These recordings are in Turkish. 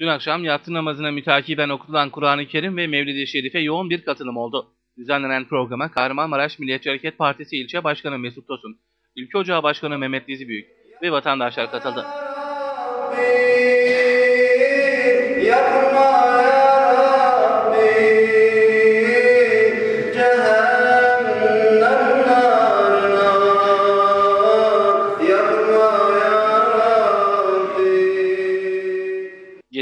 Dün akşam yatsı namazına mütakiben okutulan Kur'an-ı Kerim ve Mevlid-i Şerif'e yoğun bir katılım oldu. Düzenlenen programa Kahramanmaraş Milliyetçi Hareket Partisi İlçe Başkanı Mesut Tosun, Ülke Ocağı Başkanı Mehmet Dizi Büyük ve vatandaşlar katıldı.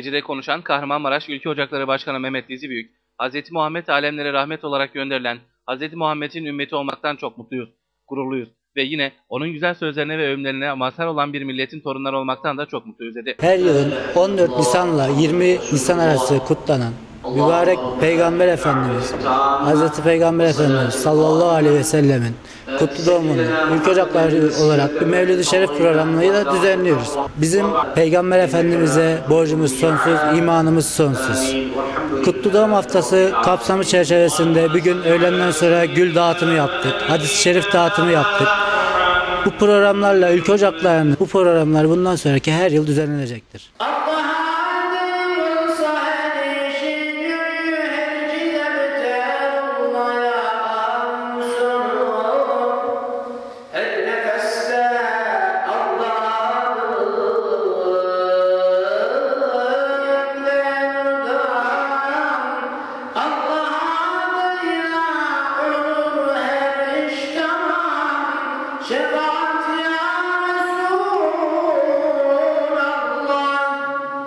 Gecede konuşan Kahramanmaraş Ülke Ocakları Başkanı Mehmet Dizi Büyük, Hz. Muhammed alemlere rahmet olarak gönderilen Hz. Muhammed'in ümmeti olmaktan çok mutluyuz, gururluyuz ve yine onun güzel sözlerine ve övümlerine mazhar olan bir milletin torunları olmaktan da çok mutluyuz dedi. Her yılın 14 Nisan'la 20 Nisan arası kutlanan mübarek Peygamber Efendimiz, Hz. Peygamber Efendimiz sallallahu aleyhi ve sellemin kutlu doğumunu ülke ocakları olarak bir Mevlid-i Şerif programını da düzenliyoruz. Bizim Peygamber Efendimiz'e borcumuz sonsuz, imanımız sonsuz. Kutlu Doğum Haftası kapsamı çerçevesinde bir gün öğlenden sonra gül dağıtımı yaptık, hadis-i şerif dağıtımı yaptık. Bu programlarla ülke ocaklarının bu programlar bundan sonraki her yıl düzenlenecektir. Allah'ın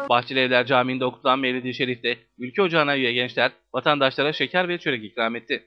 Bahçeli Evler Camii'nde okutulan Mevlid-i Şerif'te Ülke Ocağı'na üye gençler vatandaşlara şeker ve çörek ikram etti.